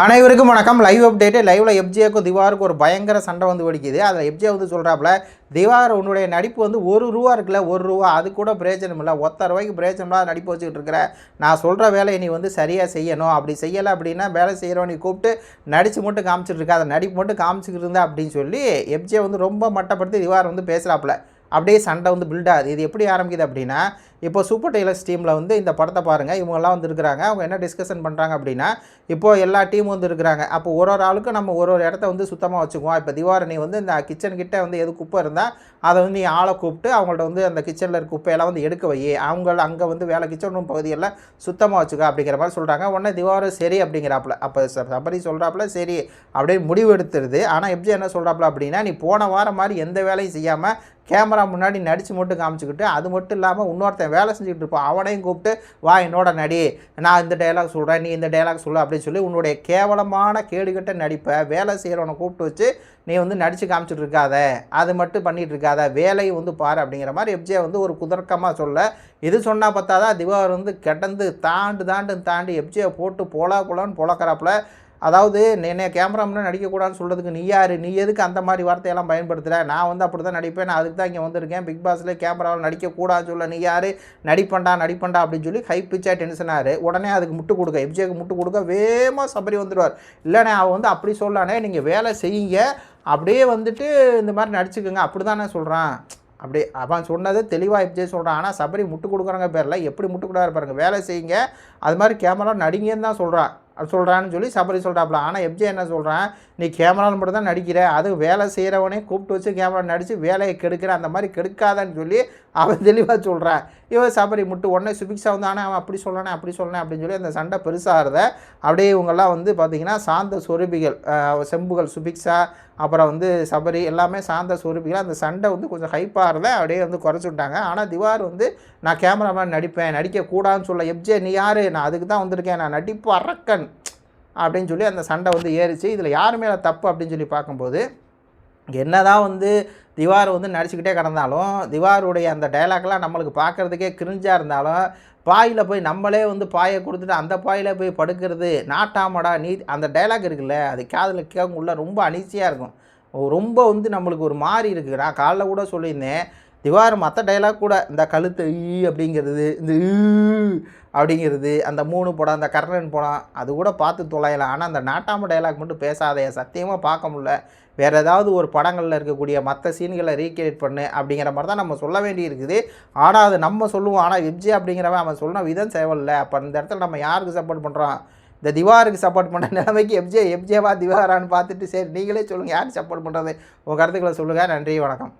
அனைவருக்கும் வணக்கம். Live update லைவில் எப்ஜேக்கும் திவாருக்கும் ஒரு பயங்கர சண்டை வந்து வெடிக்குது. அதில் எப்ஜே வந்து சொல்கிறாப்புல திவார் உன்னுடைய நடிப்பு வந்து ஒரு ரூபா இருக்குல்ல ஒரு ரூபா அது கூட பிரயோஜனம் இல்லை. ஒத்த ரூபாய்க்கு பிரயோஜனம் இல்லாத நடிப்பு வச்சுக்கிட்டு இருக்கிற. நான் சொல்கிற வேலையை நீ வந்து சரியாக செய்யணும். அப்படி செய்யலை அப்படின்னா வேலை செய்கிறோம் நீ கூப்பிட்டு நடித்து மட்டும் காமிச்சிட்டு இருக்க. அதை நடிப்பு மட்டும் காமிச்சிக்கிட்டு இருந்தா அப்படின்னு சொல்லி எப்ஜே வந்து ரொம்ப மட்டப்படுத்தி திவார் வந்து பேசுகிறாப்புல அப்படியே சண்டை வந்து பில்ட் ஆகுது. இது எப்படி ஆரம்பிக்குது அப்படின்னா இப்போ சூப்பர் டெய்லர்ஸ் டீமில் வந்து இந்த படத்தை பாருங்கள் இவங்கெல்லாம் வந்து இருக்கிறாங்க. அவங்க என்ன டிஸ்கஷன் பண்ணுறாங்க அப்படின்னா இப்போ எல்லா டீமும் வந்து இருக்கிறாங்க. அப்போ ஒரு ஒரு ஆளுக்கும் நம்ம ஒரு ஒரு இடத்த வந்து சுத்தமாக வச்சுக்குவோம். இப்போ திவாரணி வந்து இந்த கிச்சன் கிட்டே வந்து எது குப்பை இருந்தால் அதை வந்து நீ ஆளை கூப்பிட்டு அவங்கள்ட்ட வந்து அந்த கிச்சனில் இருக்க குப்பையெல்லாம் வந்து எடுக்க வை. அவங்க அங்கே வந்து வேலை கிச்சன் ரூம் பகுதியெல்லாம் சுத்தமாக வச்சுக்க அப்படிங்கிற மாதிரி சொல்கிறாங்க உடனே திவாரம் சரி அப்படிங்கிறாப்புல. அப்போ ச- சபரி சொல்கிறாப்புல சரி அப்படின்னு முடிவு எடுத்துருது. ஆனால் எப்ஜி என்ன சொல்கிறாப்புல அப்படின்னா நீ போன வாரம் மாதிரி எந்த வேலையும் செய்யாமல் கேமரா முன்னாடி நடித்து மட்டும் காமிச்சிக்கிட்டு அது மட்டும் இல்லாமல் இன்னொருத்தன் வேலை செஞ்சுக்கிட்டு இருப்பான். அவனையும் கூப்பிட்டு வா என்னோட நடி நான் இந்த டைலாக் சொல்கிறேன் நீ இந்த டைலாக் சொல்லு அப்படின்னு சொல்லி உன்னுடைய கேவலமான கேடுகட்ட நடிப்பை வேலை செய்கிறவனை கூப்பிட்டு வச்சு நீ வந்து நடித்து காமிச்சிட்டு இருக்காத அது மட்டும் பண்ணிகிட்டு இருக்காத வேலையை வந்து பாரு அப்படிங்கிற மாதிரி எப்ஜே வந்து ஒரு குதர்க்கமாக சொல்ல இது சொன்னால் பார்த்தாதான் திவாகர் வந்து கிடந்து தாண்டு தாண்டு தாண்டி எப்ஜே போட்டு போலா போலான்னு பொழக்கிறாப்புல அதாவது என்னை கேமரா முன்னாடி நடிக்கக்கூடாதுன்னு சொல்கிறதுக்கு நீ யார்? நீ எதுக்கு அந்த மாதிரி வார்த்தையெல்லாம் பயன்படுத்துகிற நான் வந்து அப்படி தான் நடிப்பேன். நான் அதுக்கு தான் இங்கே வந்திருக்கேன். பிக் பாஸில் கேமராவில் நடிக்கக்கூடாதுன்னு சொல்ல நீ யார்? நடிப்பண்டா? நடிப்பண்டா? அப்படின்னு சொல்லி ஹை பிச்சாக டென்ஷனாரு உடனே அதுக்கு முட்டு கொடுக்க எப்ஜேக்கு முட்டு கொடுக்க வேகமாக சபரி வந்துடுவார் இல்லைண்ணே அவன் வந்து அப்படி சொல்லானே நீங்கள் வேலை செய்யுங்க. அப்படியே வந்துட்டு இந்த மாதிரி நடிச்சுக்கோங்க. அப்படி தானே சொல்கிறான் அப்படி அவன் சொன்னது தெளிவாக எப்ஜே சொல்கிறான் ஆனால் சபரி முட்டு கொடுக்குறாங்க பேரில் எப்படி முட்டு கொடுக்குறாரு பாருங்கள் வேலை செய்யுங்க. அது மாதிரி கேமரா நடிங்கன்னு தான் சொல்கிறான் சொல்கிறான்னு சொல்லி சபரி சொல்கிறாப்புல ஆனால் எப்ஜே என்ன சொல்கிறான் நீ கேமராவில் மட்டும் தான் நடிக்கிற. அது வேலை செய்கிறவனே கூப்பிட்டு வச்சு கேமரா நடித்து வேலையை கெடுக்கிற. அந்த மாதிரி கெடுக்காதன்னு சொல்லி அவன் தெளிவாக சொல்கிறான் இவன் சபரி முட்டு உடனே சுபிக்ஷா வந்தானே ஆனால் அவன் அப்படி சொல்லணே அப்படி சொல்லணே அப்படின்னு சொல்லி அந்த சண்டை பெருசாகிறத அப்படியே இவங்கெல்லாம் வந்து பார்த்திங்கன்னா சாந்த சொருபிகள் செம்புகள் சுபிக்ஷா அப்புறம் வந்து சபரி எல்லாமே சாந்த சொருபிகள். அந்த சண்டை வந்து கொஞ்சம் ஹைப்பாகிறத அப்படியே வந்து குறைச்சி விட்டாங்க ஆனால் திவார் வந்து நான் கேமராமேன் நடிப்பேன் நடிக்கக்கூடாதுன்னு சொல்ல எப்ஜே நீ யார்? நான் அதுக்கு தான் வந்திருக்கேன். நான் நடிப்பு அரக்கன் அப்படின்னு சொல்லி அந்த சண்டை வந்து ஏறிச்சு. இதில் யார் மேலே தப்பு அப்படின்னு சொல்லி பார்க்கும்போது என்னதான் வந்து திவார் வந்து நடிச்சுக்கிட்டே கிடந்தாலும் திவாருடைய அந்த டைலாக்லாம் நம்மளுக்கு பார்க்குறதுக்கே கிரிஞ்சாக இருந்தாலும் பாயில் போய் நம்மளே வந்து பாயை கொடுத்துட்டு அந்த பாயில் போய் படுக்கிறது நாட்டாமடா நீ அந்த டைலாக் இருக்குல்ல அது காதில் கேட்குள்ள ரொம்ப அனீசியாக இருக்கும். ரொம்ப வந்து நம்மளுக்கு ஒரு மாதிரி இருக்குது நான் காலைல கூட சொல்லியிருந்தேன் திவார் மற்ற டைலாக் கூட இந்த கழுத்து ஈ அப்படிங்கிறது இந்த அப்படிங்கிறது அந்த மூணு படம் அந்த கர்ணன் படம் அது கூட பார்த்து தொலையலாம். ஆனால் அந்த நாட்டாம டைலாக் மட்டும் பேசாதே சத்தியமாக பார்க்க முடில வேறு ஏதாவது ஒரு படங்களில் இருக்கக்கூடிய மற்ற சீன்களை ரீக்ரியேட் பண்ணு அப்படிங்கிற மாதிரி தான் நம்ம சொல்ல வேண்டி இருக்குது. ஆனால் அது நம்ம சொல்லுவோம். ஆனால் விப்ஜி அப்படிங்கிறவன் அவன் சொன்ன விதம் தேவையில்ல அப்போ இந்த இடத்துல நம்ம யாருக்கு சப்போர்ட் பண்ணுறோம் இந்த திவாருக்கு சப்போர்ட் பண்ண நிலைமைக்கு எப்ஜே எப்ஜேவா திவாரான்னு பார்த்துட்டு சரி நீங்களே சொல்லுங்கள் யார் சப்போர்ட் பண்ணுறது உங்கள் கருத்துக்களை சொல்லுங்கள் நன்றி வணக்கம்.